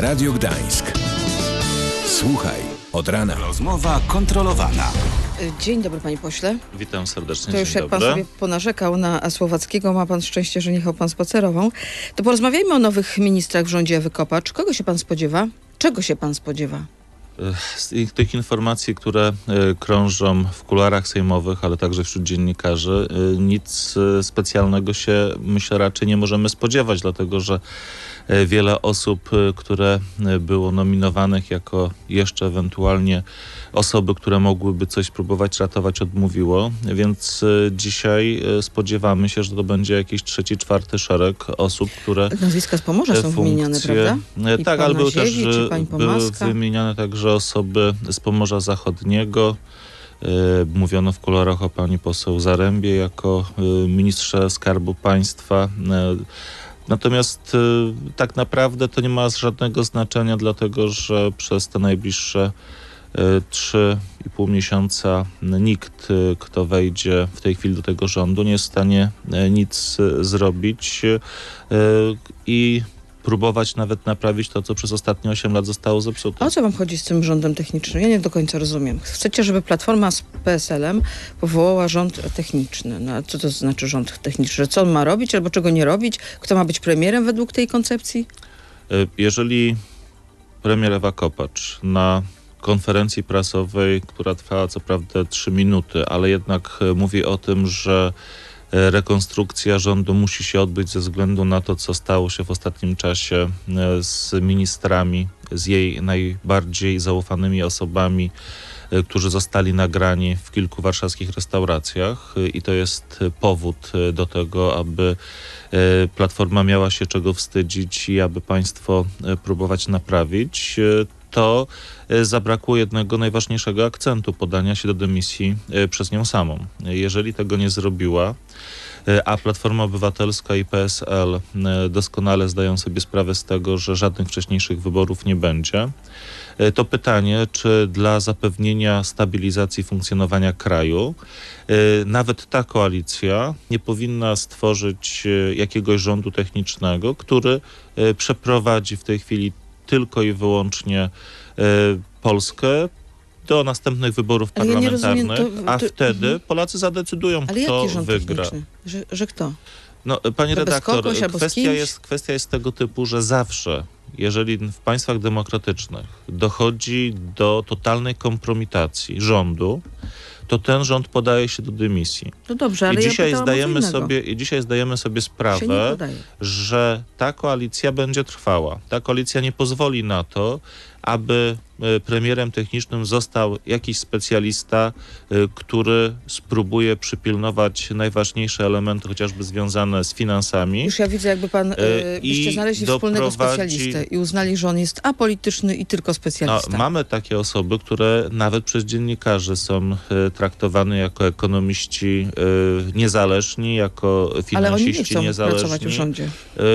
Radio Gdańsk. Słuchaj od rana. Rozmowa kontrolowana. Dzień dobry panie pośle. Witam serdecznie, To już dzień jak pan dobry. sobie ponarzekał na Słowackiego, ma pan szczęście, że nie jechał pan spacerował. To porozmawiajmy o nowych ministrach w rządzie Ewy Kopacz. Kogo się pan spodziewa? Czego się pan spodziewa? Z tych informacji, które e, krążą w kularach sejmowych, ale także wśród dziennikarzy, e, nic e, specjalnego się myślę raczej nie możemy spodziewać, dlatego że wiele osób, które było nominowanych jako jeszcze ewentualnie osoby, które mogłyby coś próbować ratować, odmówiło, więc dzisiaj spodziewamy się, że to będzie jakiś trzeci, czwarty szereg osób, które Nazwiska z Pomorza są wymieniane, prawda? I Tak, ale były też były wymieniane także osoby z Pomorza Zachodniego. E, Mówiono w kolorach o pani poseł Zarębie jako e, ministrze Skarbu Państwa. E, Natomiast tak naprawdę to nie ma żadnego znaczenia, dlatego że przez te najbliższe e, trzy i pół miesiąca nikt, kto wejdzie w tej chwili do tego rządu, nie jest w stanie nic zrobić i próbować nawet naprawić to, co przez ostatnie 8 lat zostało zepsute. A o co wam chodzi z tym rządem technicznym? Ja nie do końca rozumiem. Chcecie, żeby Platforma z PSL-em powołała rząd techniczny. No, a co to znaczy rząd techniczny? Co on ma robić albo czego nie robić? Kto ma być premierem według tej koncepcji? E, Jeżeli premier Ewa Kopacz na konferencji prasowej, która trwała co prawda 3 minuty, ale jednak e, mówi o tym, że rekonstrukcja rządu musi się odbyć ze względu na to, co stało się w ostatnim czasie e, z ministrami, z jej najbardziej zaufanymi osobami, e, którzy zostali nagrani w kilku warszawskich restauracjach. E, i to jest e, powód e, do tego, aby e, Platforma miała się czego wstydzić i aby państwo e, próbować naprawić, e, to e, zabrakło jednego najważniejszego akcentu podania się do dymisji e, przez nią samą. Jeżeli tego nie zrobiła, e, a Platforma Obywatelska i PSL doskonale zdają sobie sprawę z tego, że żadnych wcześniejszych wyborów nie będzie, to pytanie, czy dla zapewnienia stabilizacji funkcjonowania kraju nawet ta koalicja nie powinna stworzyć jakiegoś rządu technicznego, który przeprowadzi w tej chwili tylko i wyłącznie e, Polskę do następnych wyborów Ale ja rozumiem, parlamentarnych, to- a to- wtedy mhm. Polacy zadecydują, Ale kto jaki rząd wygra. Że, że kto? No, panie To bez redaktor, kogoś kwestia jest, kwestia jest tego typu, że zawsze, jeżeli w państwach demokratycznych dochodzi do totalnej kompromitacji rządu, to ten rząd podaje się do dymisji. No dobrze, ale I dzisiaj, ja zdajemy sobie, I dzisiaj zdajemy sobie sprawę, że ta koalicja będzie trwała. Ta koalicja nie pozwoli na to, aby e, premierem technicznym został jakiś specjalista, e, który spróbuje przypilnować najważniejsze elementy, chociażby związane z finansami. Już ja widzę, jakby pan, i byście znaleźli wspólnego doprowadzi- i uznali, że on jest apolityczny i tylko No, specjalista. mamy takie osoby, które nawet przez dziennikarzy są e, traktowane jako ekonomiści e, niezależni, jako ale finansiści oni nie chcą pracować w rządzie.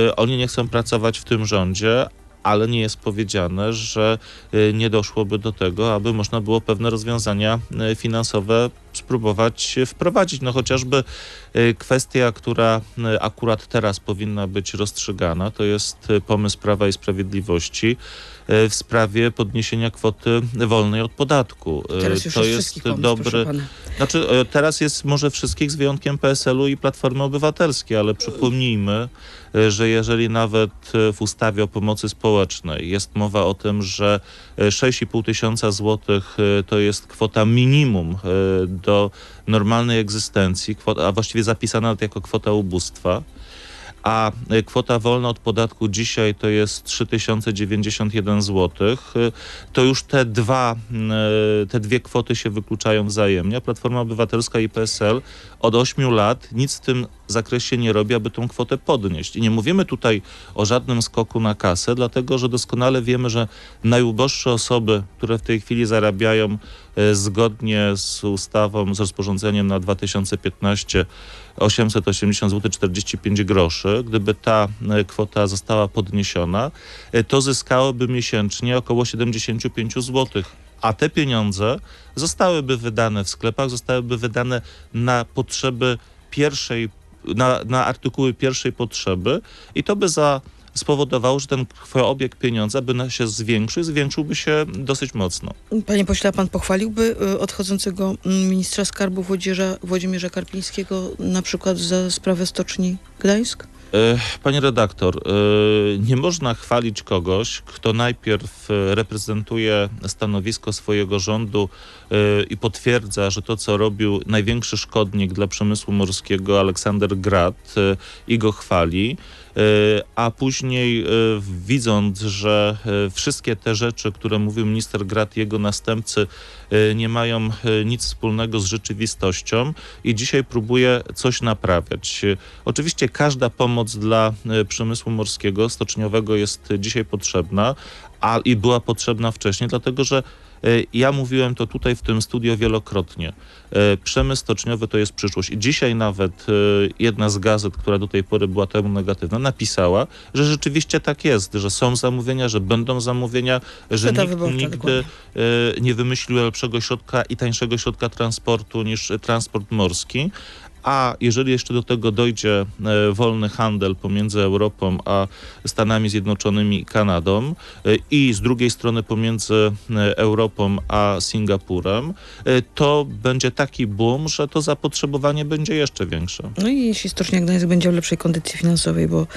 Y, Oni nie chcą pracować w tym rządzie, ale nie jest powiedziane, że nie doszłoby do tego, aby można było pewne rozwiązania finansowe spróbować wprowadzić. No chociażby y, kwestia, która y, akurat teraz powinna być rozstrzygana, to jest y, pomysł Prawa i Sprawiedliwości w sprawie podniesienia kwoty wolnej od podatku. Teraz już to jest pomysł, dobry, znaczy teraz jest może wszystkich z wyjątkiem PSL-u i Platformy Obywatelskiej, ale przypomnijmy, że jeżeli nawet w ustawie o pomocy społecznej jest mowa o tym, że e, 6,5 tysiąca złotych to jest kwota minimum do normalnej egzystencji, a właściwie zapisana jako kwota ubóstwa, a e, kwota wolna od podatku dzisiaj to jest 3091 zł, to już te dwa, e, te dwie kwoty się wykluczają wzajemnie. Platforma Obywatelska i PSL od 8 lat nic w tym zakresie nie robi, aby tą kwotę podnieść. I nie mówimy tutaj o żadnym skoku na kasę, dlatego że doskonale wiemy, że najuboższe osoby, które w tej chwili zarabiają e, zgodnie z ustawą, z rozporządzeniem na 2015 880 zł 45 groszy, gdyby ta e, kwota została podniesiona, e, to zyskałoby miesięcznie około 75 zł. A te pieniądze zostałyby wydane w sklepach, zostałyby wydane na potrzeby pierwszej, na, na artykuły pierwszej potrzeby i to by za spowodowało, że ten obieg pieniądza by się zwiększył, zwiększyłby się dosyć mocno. Panie pośle, pan pochwaliłby y, odchodzącego mm, ministra skarbu Włodzierza, Włodzimierza Karpińskiego na przykład za sprawę Stoczni Gdańsk? E, Pani redaktor, e, nie można chwalić kogoś, kto najpierw e, reprezentuje stanowisko swojego rządu i potwierdza, że to, co robił największy szkodnik dla przemysłu morskiego Aleksander Grad e, i go chwali, e, a później widząc, że wszystkie te rzeczy, które mówił minister Grad i jego następcy nie mają nic wspólnego z rzeczywistością i dzisiaj próbuje coś naprawiać. Oczywiście każda pomoc dla przemysłu morskiego, stoczniowego jest dzisiaj potrzebna, a i była potrzebna wcześniej, dlatego że ja mówiłem to tutaj w tym studio wielokrotnie. E, Przemysł stoczniowy to jest przyszłość. I dzisiaj nawet e, jedna z gazet, która do tej pory była temu negatywna, napisała, że rzeczywiście tak jest, że są zamówienia, że będą zamówienia, że nikt Wyborcza, nigdy dokładnie. e, nie wymyślił lepszego środka i tańszego środka transportu niż e, transport morski. A jeżeli jeszcze do tego dojdzie e, wolny handel pomiędzy Europą a Stanami Zjednoczonymi i Kanadą e, i z drugiej strony pomiędzy e, Europą a Singapurem, to będzie taki boom, że to zapotrzebowanie będzie jeszcze większe. No i jeśli Stocznia Gdańsk będzie w lepszej kondycji finansowej, bo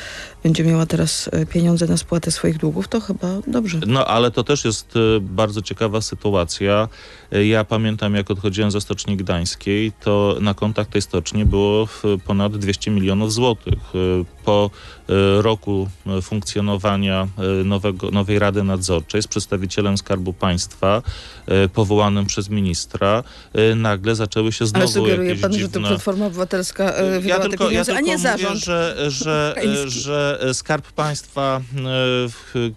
będzie miała teraz pieniądze na spłatę swoich długów, to chyba dobrze. No ale to też jest bardzo ciekawa sytuacja. Ja pamiętam, jak odchodziłem ze Stoczni Gdańskiej, to na kontach tej stoczni było w- ponad 200 milionów złotych. E, Po e, roku e, funkcjonowania e, nowego, nowej Rady Nadzorczej z przedstawicielem Skarbu Państwa e, powołanym przez ministra, e, nagle zaczęły się znowu Ale sugeruje jakieś pan, dziwne... że to Platforma Obywatelska e, Ja wydała te tylko, ja pieniądze, tylko a nie mówię, zarząd. że, że, że Skarb Państwa,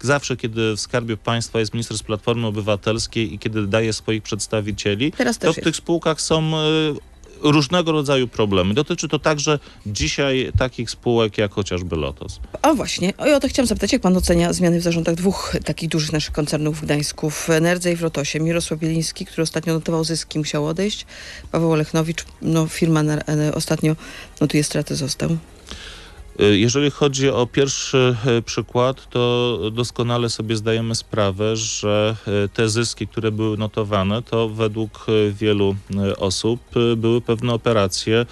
e, zawsze kiedy w Skarbie Państwa jest minister z Platformy Obywatelskiej i kiedy daje swoich przedstawicieli, to w jest. tych spółkach są e, różnego rodzaju problemy. Dotyczy to także dzisiaj takich spółek jak chociażby Lotos. A właśnie, o, o to chciałam zapytać, jak pan ocenia zmiany w zarządach dwóch takich dużych naszych koncernów w Gdańsku, w Enerdze i w Lotosie. Mirosław Bieliński, który ostatnio notował zyski, musiał odejść. Paweł Olechnowicz, no firma na, ostatnio notuje straty, został. E, Jeżeli chodzi o pierwszy e, przykład, to doskonale sobie zdajemy sprawę, że e, te zyski, które były notowane, to według wielu osób były pewne operacje,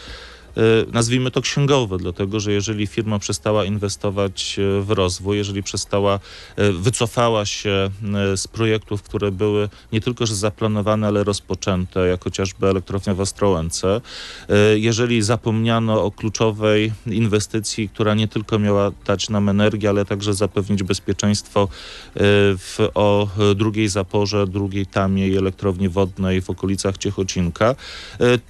nazwijmy to księgowe, dlatego że jeżeli firma przestała inwestować e, w rozwój, jeżeli przestała, e, wycofała się z projektów, które były nie tylko że zaplanowane, ale rozpoczęte, jak chociażby elektrownia w Ostrołęce, jeżeli zapomniano o kluczowej inwestycji, która nie tylko miała dać nam energię, ale także zapewnić bezpieczeństwo w, o drugiej zaporze, drugiej tamiej elektrowni wodnej w okolicach Ciechocinka,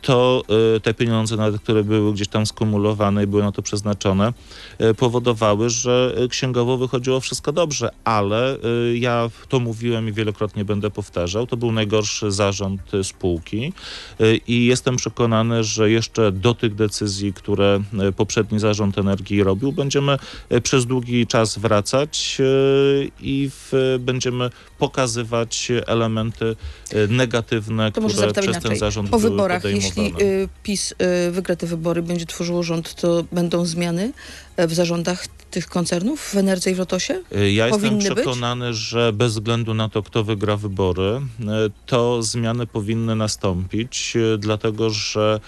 to te pieniądze, które były gdzieś tam skumulowane i były na to przeznaczone, e, powodowały, że e, księgowo wychodziło wszystko dobrze, ale e, ja to mówiłem i wielokrotnie będę powtarzał, to był najgorszy zarząd spółki i jestem przekonany, że jeszcze do tych decyzji, które poprzedni zarząd energii robił, będziemy przez długi czas wracać i w, będziemy pokazywać elementy negatywne, To które przez ten zarząd Po były wyborach, jeśli y, PiS y, wygra te wybory, będzie tworzyło rząd, to będą zmiany e, w zarządach tych koncernów w Enerdze i w Lotosie? E, Ja jestem powinny być? przekonany, że bez względu na to, kto wygra wybory, e, to zmiany powinny nastąpić, dlatego że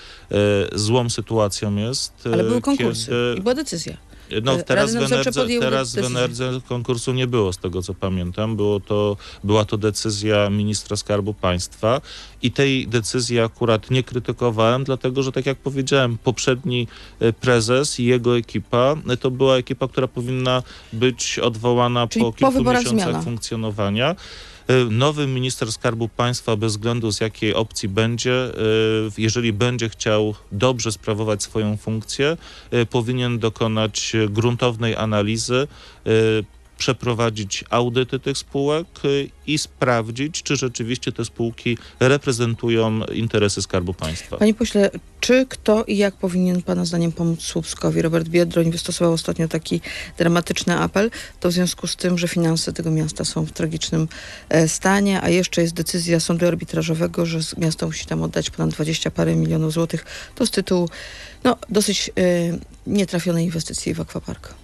złą sytuacją jest. Ale były konkursy kiedy- i była decyzja. No teraz w Enerdze, teraz w. Enerdze konkursu nie było, z tego co pamiętam. Było to, była to decyzja ministra Skarbu Państwa i tej decyzji akurat nie krytykowałem, dlatego że tak jak powiedziałem, poprzedni e, prezes i jego ekipa e, to była ekipa, która powinna być odwołana Czyli po po kilku wyborach miesiącach zmiana. funkcjonowania. E, Nowy minister Skarbu Państwa, bez względu z jakiej opcji będzie, e, jeżeli będzie chciał dobrze sprawować swoją funkcję, e, powinien dokonać gruntownej analizy, przeprowadzić audyty tych spółek e, i sprawdzić, czy rzeczywiście te spółki reprezentują interesy Skarbu Państwa. Panie pośle, czy kto i jak powinien pana zdaniem pomóc Słupskowi? Robert Biedroń wystosował ostatnio taki dramatyczny apel, to w związku z tym, że finanse tego miasta są w tragicznym e, stanie, a jeszcze jest decyzja sądu arbitrażowego, że miasto musi tam oddać ponad 20 parę milionów złotych. To z tytułu no, dosyć e, nietrafionej inwestycji w akwapark.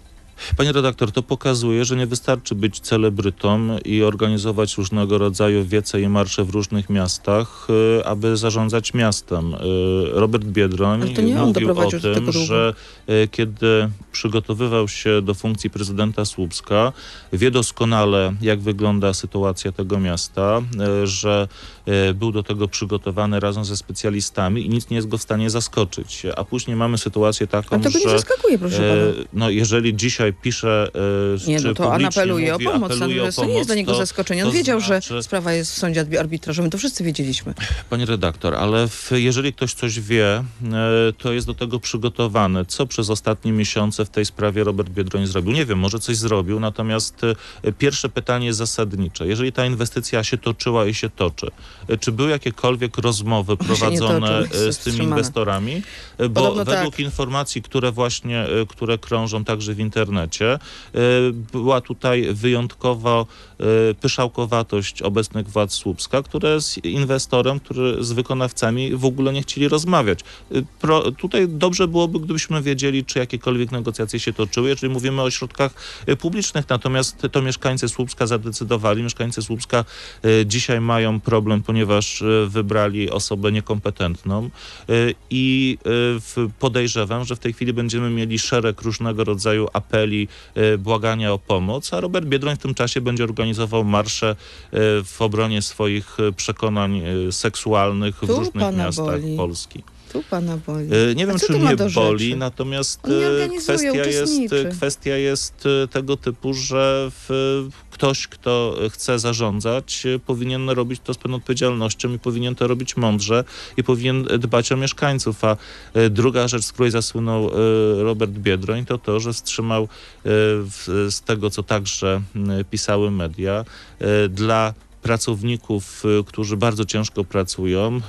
Panie redaktor, to pokazuje, że nie wystarczy być celebrytą i organizować różnego rodzaju wiece i marsze w różnych miastach, y, aby zarządzać miastem. Y, Robert Biedroń to nie mówił o tym, że y, kiedy przygotowywał się do funkcji prezydenta Słupska, wie doskonale, jak wygląda sytuacja tego miasta, że był do tego przygotowany razem ze specjalistami i nic nie jest go w stanie zaskoczyć. A później mamy sytuację taką, A nie że zaskakuje, proszę E, pana. no, jeżeli dzisiaj pisze, e, Nie, czy no to on publicznie apeluje mówi, o pomoc. apeluje o Natomiast to nie jest dla niego zaskoczenie. On wiedział, znaczy- że sprawa jest w sądzie arbitrażowym. To wszyscy wiedzieliśmy. Panie redaktor, ale w, jeżeli ktoś coś wie, e, to jest do tego przygotowany. Co przez ostatnie miesiące w tej sprawie Robert Biedroń zrobił? Nie wiem, może coś zrobił, natomiast e, pierwsze pytanie jest zasadnicze. Jeżeli ta inwestycja się toczyła i się toczy, e, czy były jakiekolwiek rozmowy prowadzone e, z tymi inwestorami? Bo Podobno według tak. informacji, które właśnie, które krążą także w internecie, e, była tutaj wyjątkowo e, pyszałkowatość obecnych władz Słupska, które z inwestorem, który z wykonawcami w ogóle nie chcieli rozmawiać. E, Pro, tutaj dobrze byłoby, gdybyśmy wiedzieli, czy jakiekolwiek negocjacje się toczyły, jeżeli mówimy o środkach publicznych, natomiast to mieszkańcy Słupska zadecydowali. Mieszkańcy Słupska dzisiaj mają problem, ponieważ wybrali osobę niekompetentną i podejrzewam, że w tej chwili będziemy mieli szereg różnego rodzaju apeli, e, błagania o pomoc, a Robert Biedroń w tym czasie będzie organizował marsze e, w obronie swoich e, przekonań seksualnych w różnych miastach. Polski. Tu pana boli. E, Nie wiem, czy mnie boli, natomiast e, kwestia jest, kwestia jest e, tego typu, że w, ktoś, kto chce zarządzać, powinien robić to z pewną odpowiedzialnością i powinien to robić mądrze i powinien dbać o mieszkańców. A druga rzecz, z której zasłynął Robert Biedroń, to to, że wstrzymał z tego, co także pisały media, dla pracowników, y, którzy bardzo ciężko pracują,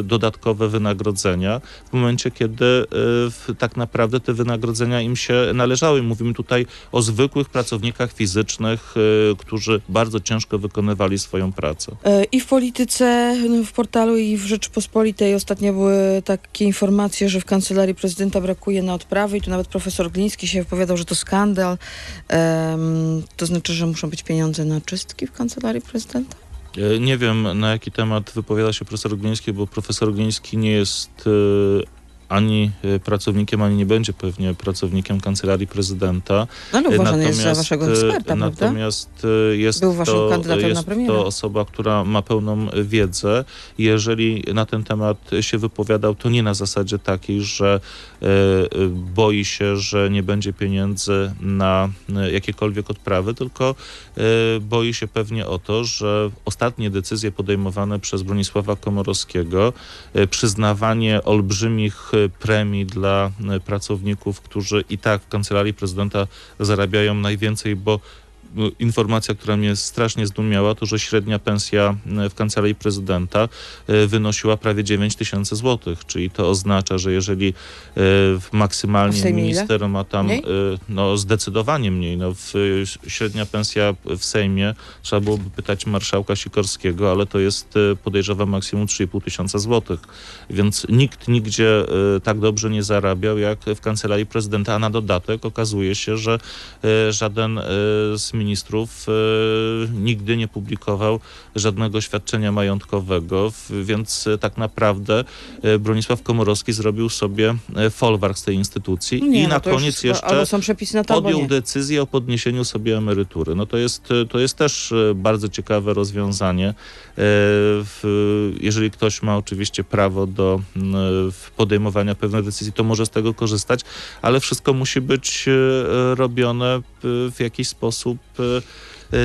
y, dodatkowe wynagrodzenia w momencie, kiedy y, tak naprawdę te wynagrodzenia im się należały. Mówimy tutaj o zwykłych pracownikach fizycznych, którzy bardzo ciężko wykonywali swoją pracę. E, I w polityce, no, w portalu i w Rzeczypospolitej ostatnio były takie informacje, że w kancelarii prezydenta brakuje na odprawy i tu nawet profesor Gliński się wypowiadał, że to skandal. To znaczy, że muszą być pieniądze na czystki w kancelarii prezydenta? E, Nie wiem, na jaki temat wypowiada się profesor Gliński, bo profesor Gliński nie jest e, ani e, pracownikiem, ani nie będzie pewnie pracownikiem kancelarii prezydenta. No ale uważany jest za Natomiast, waszego e, eksperta, prawda? Natomiast e, jest, Był waszym to, kandydatem na jest premiera. to osoba, która ma pełną wiedzę. Jeżeli na ten temat się wypowiadał, to nie na zasadzie takiej, że boi się, że nie będzie pieniędzy na jakiekolwiek odprawy, tylko boi się pewnie o to, że ostatnie decyzje podejmowane przez Bronisława Komorowskiego, przyznawanie olbrzymich premii dla e, pracowników, którzy i tak w kancelarii prezydenta zarabiają najwięcej, bo informacja, która mnie strasznie zdumiała, to że średnia pensja e, w kancelarii prezydenta e, wynosiła prawie 9 tysięcy złotych, czyli to oznacza, że jeżeli e, maksymalnie minister ma tam Mniej? no zdecydowanie mniej, no w, średnia pensja w Sejmie trzeba byłoby pytać marszałka Sikorskiego, ale to jest podejrzewam maksimum 3,5 tysiąca złotych, więc nikt nigdzie tak dobrze nie zarabiał jak w kancelarii prezydenta, a na dodatek okazuje się, że żaden z ministrów e, nigdy nie publikował żadnego świadczenia majątkowego, więc e, tak naprawdę e, Bronisław Komorowski zrobił sobie folwark z tej instytucji Nie, i no na koniec jeszcze są przepisy na to, podjął decyzję o podniesieniu sobie emerytury. No to jest, to jest też bardzo ciekawe rozwiązanie. Jeżeli ktoś ma oczywiście prawo do podejmowania pewnych decyzji, to może z tego korzystać, ale wszystko musi być robione w jakiś sposób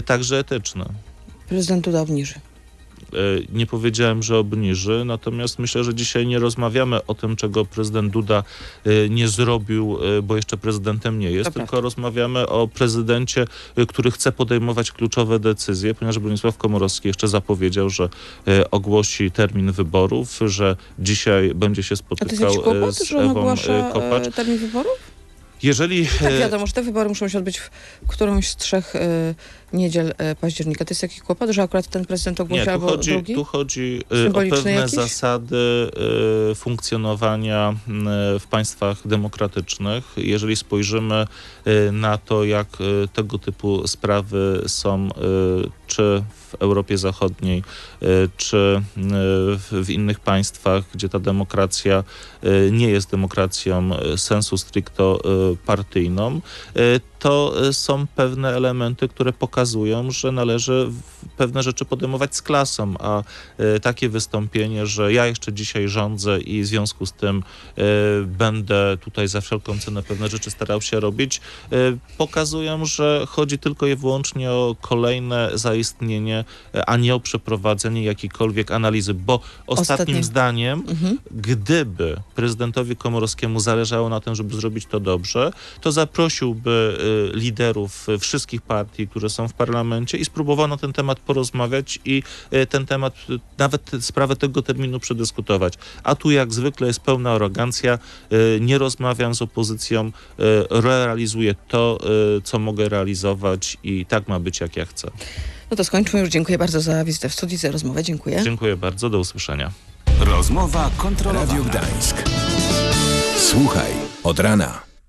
także etyczny. Prezydent Duda obniży. E, Nie powiedziałem, że obniży, natomiast myślę, że dzisiaj nie rozmawiamy o tym, czego prezydent Duda nie zrobił, bo jeszcze prezydentem nie jest, To tylko prawda. rozmawiamy o prezydencie, który chce podejmować kluczowe decyzje, ponieważ Bronisław Komorowski jeszcze zapowiedział, że ogłosi termin wyborów, że dzisiaj będzie się A to jest spotykał z Ewą e, Kopacz. termin wyborów? Jeżeli Tak e, wiadomo, że te wybory muszą się odbyć w którąś z trzech e, niedziel e, października. To jest jakiś kłopot, że akurat ten prezydent ogłosi Nie, tu albo chodzi, drugi? tu chodzi y, o pewne jakiś? zasady y, funkcjonowania w państwach demokratycznych. Jeżeli spojrzymy na to, jak tego typu sprawy są czy w Europie Zachodniej, czy w, innych państwach, gdzie ta demokracja nie jest demokracją sensu stricto partyjną, to y, są pewne elementy, które pokazują, że należy pewne rzeczy podejmować z klasą, a y, takie wystąpienie, że ja jeszcze dzisiaj rządzę i w związku z tym y, będę tutaj za wszelką cenę pewne rzeczy starał się robić, pokazują, że chodzi tylko i wyłącznie o kolejne zaistnienie, a nie o przeprowadzenie jakiejkolwiek analizy, bo ostatnim Ostatnie. zdaniem Mhm. gdyby prezydentowi Komorowskiemu zależało na tym, żeby zrobić to dobrze, to zaprosiłby liderów wszystkich partii, które są w parlamencie i spróbował na ten temat porozmawiać i y, ten temat, y, nawet sprawę tego terminu przedyskutować. A tu jak zwykle jest pełna arogancja, y, nie rozmawiam z opozycją, realizuję to, co mogę realizować i tak ma być, jak ja chcę. No to skończmy już. Dziękuję bardzo za wizytę w studiu, za rozmowę. Dziękuję. Dziękuję bardzo, do usłyszenia. Rozmowa kontrolowana. Radio Gdańsk. Słuchaj od rana.